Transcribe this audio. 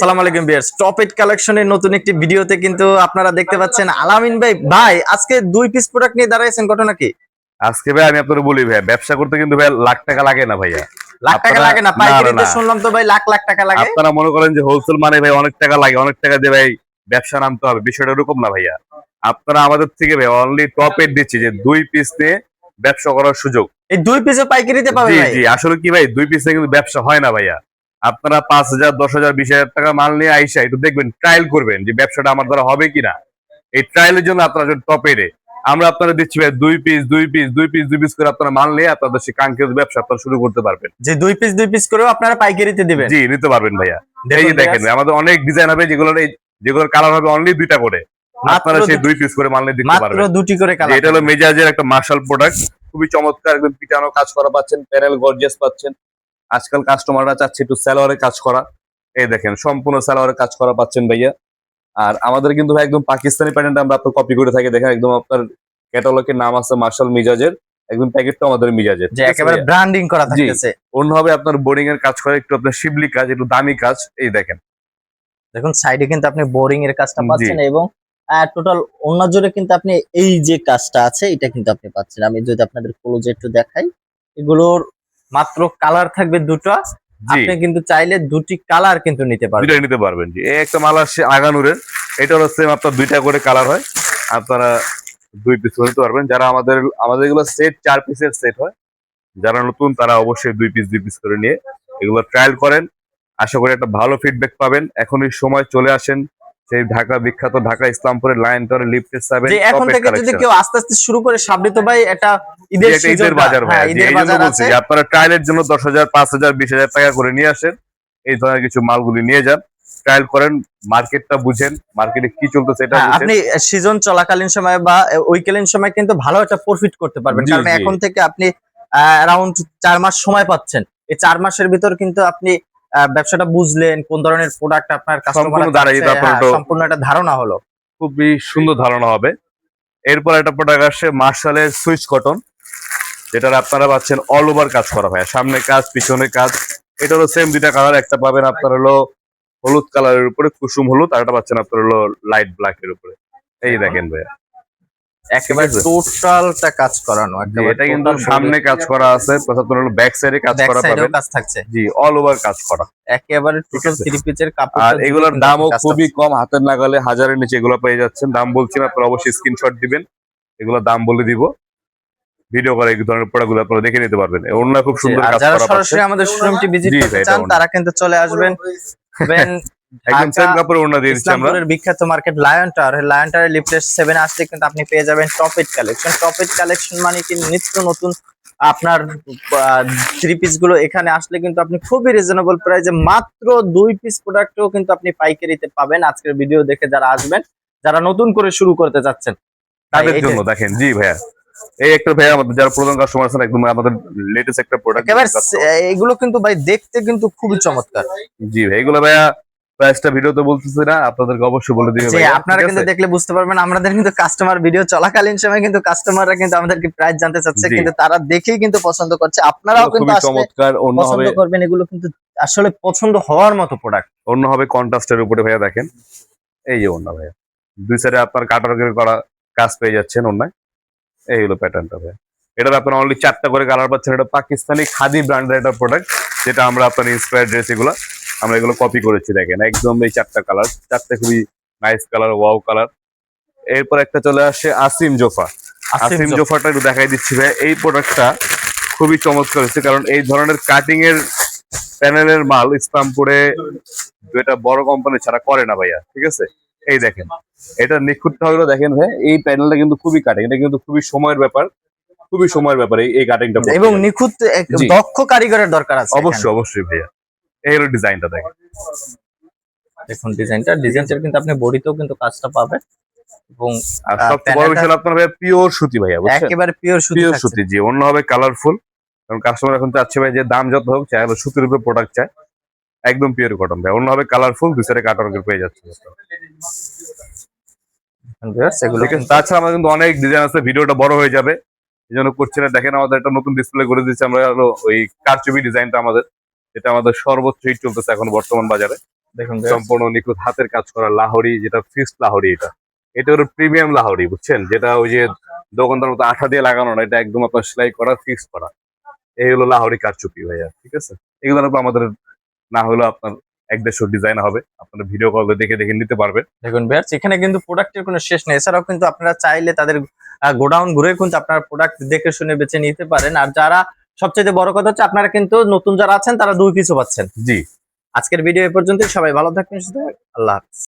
সালাম আলাইকুম বিয়ার্স top eight কালেকশনের নতুন একটি ভিডিওতে কিন্তু আপনারা দেখতে পাচ্ছেন আলামিন ভাই। ভাই আজকে দুই পিস প্রোডাক্ট নিয়ে দাঁড়াইছেন ঘটনা কি? আজকে ভাই আমি বলি ভাই ব্যবসা করতে কিন্তু ভাই লাখ টাকা লাগে না ভাইয়া। লাখ টাকা লাগে না পাইকারিতে শুনলাম তো ভাই লাখ লাখ টাকা লাগে। আপনারা মনে করেন যে হোলসেল মানে ভাই অনেক টাকা লাগে অনেক টাকা দিয়ে ভাই ব্যবসা নামতে হবে বিষয়টা এরকম না ভাইয়া। আপনারা আমাদের থেকে ভাই অনলি টপ এড দিচ্ছি যে দুই পিস নিয়ে ব্যবসা করার সুযোগ। এই দুই পিসে পাইকারিতে পাবেন জি জি আসলে কি ভাই দুই পিস কিন্তু ব্যবসা হয় না ভাইয়া। আপনারা পাঁচ হাজার দশ হাজার বিশ হাজার টাকা মাল নিয়ে আইসা একটু দেখবেন ট্রায়াল করবেন যে ব্যবসাটা আমার দ্বারা হবে কিনা। এই ট্রায়ালের জন্য আপনারা টপ এডে আমরা আপনারা দিচ্ছি ভাই দুই পিস দুই পিস দুই পিস দুই পিস করে আপনারা মাল নিয়ে আপনাদের সেই কাঙ্ক্ষিত ব্যবসা আপনারা শুরু করতে পারবেন। যে দুই পিস দুই পিস করেও আপনারা পাইকারিতে দিবেন। জি নিতে পারবেন ভাইয়া। এই দেখুন যে দেখেন আমাদের অনেক ডিজাইন হবে যেগুলোর এই যেগুলোর কালার হবে অনলি দুইটা করে। মাত্র আপনারা সেই দুই পিস করে মাল নিয়ে দিতে মাত্র পারবেন। দুটি করে কালার এটা হলো মেজাজের একটা মার্শাল প্রোডাক্ট খুবই চমৎকার একদম পিটানো কাজ করা পাচ্ছেন প্যানেল গর্জিয়াস পাচ্ছেন। আজকাল কাস্টমাররা চাচ্ছে একটু স্যালোয়ারে কাজ করা এই দেখেন সম্পূর্ণ স্যালোয়ারে কাজ করা পাচ্ছেন ভাইয়া। আর আমাদের কিন্তু ভাই একদম পাকিস্তানি প্যাটার্ন আমরা আপনার কপি করে থাকি। দেখেন একদম আপনার ক্যাটালগের নাম আছে মার্শাল মিজাজের। একদম প্যাকেটটা আমাদের মিজাজের। যে একেবারে ব্র্যান্ডিং করা থাকতেছে। অন্য হবে আপনার বোর্ডিং এর কাজ করে একটু আপনার শিবলি কাজ একটু দামি কাজ এই দেখেন। দেখুন সাইডে কিন্তু আপনি বোরিং এর কাজটা পাচ্ছেন এবং টোটাল অন্য জোরে কিন্তু আপনি এই যে কাজটা আছে এটা কিন্তু আপনি পাচ্ছেন। আমি যদি আপনাদের ক্লোজে একটু দেখাই এগুলোর মাত্র কালার থাকবে দুটো। আপনি কিন্তু চাইলে দুটি কালার কিন্তু নিতে পারবেন। দুইটাই নিতে পারবেন জি। এই একটা মাল আসছে আগানুরের এটা হলো সেম আপনার দুইটা করে কালার হয়। আপনারা দুই পিস নিতে পারবেন। যারা আমাদের আমাদের এগুলো সেট চার পিসের সেট হয় যারা নতুন তারা অবশ্যই দুই পিস দুই পিস করে নিয়ে এগুলো ট্রায়াল করেন। আশা করি একটা ভালো ফিডব্যাক পাবেন। এখনই সময় চলে আসেন। সেই ঢাকা বিখ্যাত ঢাকা ইসলামপুরের লাইন টরে লিফটের সেভেন এখন থেকে যদি কেউ আস্তে আস্তে শুরু করে সাবরিত ভাই এটা ঈদের ঈদের বাজার ভাই হ্যাঁ, ঈদের বাজার আছে। আপনারা ট্রায়ালের জন্য দশ হাজার পাঁচ হাজার বিশ হাজার টাকা করে নিয়ে আসেন। এই ধরনের কিছু মালগুলি নিয়ে যান। ট্রায়াল করেন মার্কেটটা বুঝেন মার্কেটে কি চলতেছে এটা হ্যাঁ, আপনি সিজন চলাকালীন সময় বা ওইকালীন সময় কিন্তু ভালো একটা প্রফিট করতে পারবেন। কারণ এখন থেকে আপনি অ্যারাউন্ড চার মাস সময় পাচ্ছেন। এই চার মাসের ভিতর কিন্তু আপনি ব্যবসাটা বুঝলেন কোন ধরনের প্রোডাক্ট আপনার কাস্টমার আপনার সম্পূর্ণ একটা ধারণা হলো। খুবই সুন্দর ধারণা হবে। এরপর একটা প্রোডাক্ট আসছে মার্শালের সুইচ কটন যেটার আপনারা পাচ্ছেন অল ওভার কাজ করা ভাই সামনে কাজ পিছনে কাজ এটা হলো সেম দুইটা কালার একটা পাবেন আপনার হলো হলুদ কালারের উপরে কুসুম হলুদ আর একটা পাচ্ছেন আপনার হলো লাইট ব্ল্যাক এর উপরে। এই দেখেন ভাই একেবারে। টোটালটা কাজ করানো এটা কিন্তু সামনে কাজ করা আছে আপনার হলো ব্যাক সাইডে কাজ করা কাজ থাকছে। জি অল ওভার কাজ করা। একেবারে টোটাল থ্রি পিচের কাপড় আর এগুলোর দামও খুবই কম হাতের নাগালে হাজারের নিচে এগুলো পেয়ে যাচ্ছেন। দাম বলছি না আপনারা অবশ্যই স্ক্রিনশট দিবেন। এগুলোর দাম বলে দিব। ভিডিও করে এই ধরনের প্রোডাক্টগুলো আপনারা দেখে নিতে পারবেন। অন্য খুব সুন্দর কাজ যারা সরাসরি আমাদের শোরুমটি ভিজিট করতে চান তারা কিন্তু চলে আসবেন। Ben একদম ঢাকা, সেম কাপড়ে ওড়না দিয়ে দিচ্ছি আমরা। বিখ্যাত market lion tower lion tower lifted seven আসলে কিন্তু আপনি পেয়ে যাবেন টপ কালেকশন টপ কালেকশন মানে কি? নিত্য নতুন আপনার থ্রি পিসগুলো এখানে আসলে কিন্তু আপনি খুবই রিজনেবল প্রাইসে মাত্র দুই পিস প্রোডাক্টও কিন্তু আপনি পাইকারিতে পাবেন। আজকের ভিডিও দেখে যারা আসবেন যারা নতুন করে শুরু করতে যাচ্ছেন তাদের জন্য দেখেন। জি ভাইয়া। এই একটা ভাইয়া আমাদের যারা প্রধান কাস্টমার আছেন একদম আমাদের লেটেস্ট একটা প্রোডাক্ট এগুলো কিন্তু ভাই দেখতে কিন্তু খুবই চমৎকার। জি ভাই এগুলো ভাইয়া প্রাইসটা ভিডিওতে বলতেছি না আপনাদেরকে অবশ্যই বলে দিবে যে ভাইয়া আপনারা কিন্তু দেখলে বুঝতে পারবেন আমাদের কিন্তু কাস্টমার ভিডিও চলাকালীন সময় কিন্তু কাস্টমাররা কিন্তু আমাদেরকে প্রাইস জানতে চাচ্ছে কিন্তু তারা দেখেই কিন্তু পছন্দ করছে। আপনারাও কিন্তু আসলে চমৎকার অন্য পছন্দ হবে করবেন এগুলো কিন্তু আসলে পছন্দ হওয়ার মতো প্রোডাক্ট অন্য হবে কন্ট্রাস্টের উপরে ভাইয়া দেখেন। এই যে অন্য ভাইয়া দুই সাইডে আপনার কাটার করা কাজ পেয়ে যাচ্ছেন অন্যায়। এই হলো প্যাটার্নটা ভাই। এটার আপনার অনলি চারটা করে কালার পাচ্ছেন। এটা পাকিস্তানি খাদি ব্র্যান্ডের একটা প্রোডাক্ট যেটা আমরা আপনার ইন্সপায়ার ড্রেস এগুলো আমরা এগুলো কপি করেছি দেখেন। একদম এই চারটা কালার চারটে খুবই নাইস কালার ওয়াও কালার এরপর একটা চলে আসে আসিম জোফা। আসিম জোফাটা একটু দেখাই দিচ্ছি ভাই। এই প্রোডাক্টটা খুবই চমৎকার হচ্ছে কারণ এই ধরনের কাটিং এর প্যানেলের মাল ইসলামপুরে দুইটা বড় কোম্পানি ছাড়া করে না ভাইয়া ঠিক আছে? এই দেখেন এটা নিখুঁতটা হলো দেখেন ভাই এই প্যানেলটা কিন্তু খুবই কাটিং এটা কিন্তু খুবই সময়ের ব্যাপার খুবই সময়ের ব্যাপার এই কাটিংটা এবং নিখুঁত এক দক্ষ কারিগরের দরকার আছে অবশ্যই অবশ্যই ভাইয়া। এই হলো ডিজাইনটা দেখেন। দেখুন ডিজাইনটা ডিজাইনটার কিন্তু আপনি বডিতেও কিন্তু কাজটা পাবেন। এবং সবচেয়ে বড় বিষয় আপনার ভাইয়া পিওর সুতি ভাইয়া বুঝছেন? একেবারে পিওর সুতি পিওর। সুতি জি অন্য হবে কালারফুল কারণ কাস্টমার এখন চাচ্ছে ভাই যে দাম যত হোক চাই সুতির উপরে প্রোডাক্ট চায়। একদম পিওর কটন ভাই। অন্য হবে কালারফুল দুই সাইডে কাটন পেয়ে যাচ্ছে। এগুলো তাছাড়া আমাদের কিন্তু অনেক ডিজাইন আছে ভিডিওটা বড় হয়ে যাবে। এই জন্য করছি না। দেখেন আমাদের একটা নতুন ডিসপ্লে করে দিচ্ছি আমরা হলো ওই কারচুপি ডিজাইনটা আমাদের। যেটা আমাদের সর্বোচ্চ হিট চলতেছে এখন বর্তমান বাজারে। দেখুন সম্পূর্ণ নিখুঁত হাতের কাজ করা লাহোরি যেটা ফিক্সড লাহোরি এটা। এটা হলো প্রিমিয়াম লাহোরি বুঝছেন? যেটা ওই যে দোকানদার মতো আঠা দিয়ে লাগানো না এটা একদম আপনার সেলাই করা ফিক্স করা। এই হলো লাহোরি কারচুপি ভাইয়া ঠিক আছে? উপর আমাদের না হলেও আপনার এক দেড়শো ডিজাইন হবে। আপনার ভিডিও কল দেখে দেখে নিতে পারবেন। দেখুন বেয়ার্স এখানে কিন্তু প্রোডাক্টের কোনো শেষ নেই। এছাড়াও কিন্তু আপনারা চাইলে তাদের গোডাউন ঘুরে কিন্তু আপনার প্রোডাক্ট দেখে শুনে বেছে নিতে পারেন। আর যারা সবচেয়ে বড় কথা হচ্ছে আপনারা কিন্তু নতুন যারা আছেন তারা দুই কিছু পাচ্ছেন। জি। আজকের ভিডিও এ পর্যন্তই। সবাই ভালো থাকবেন সুস্থ। আল্লাহ হাফেজ।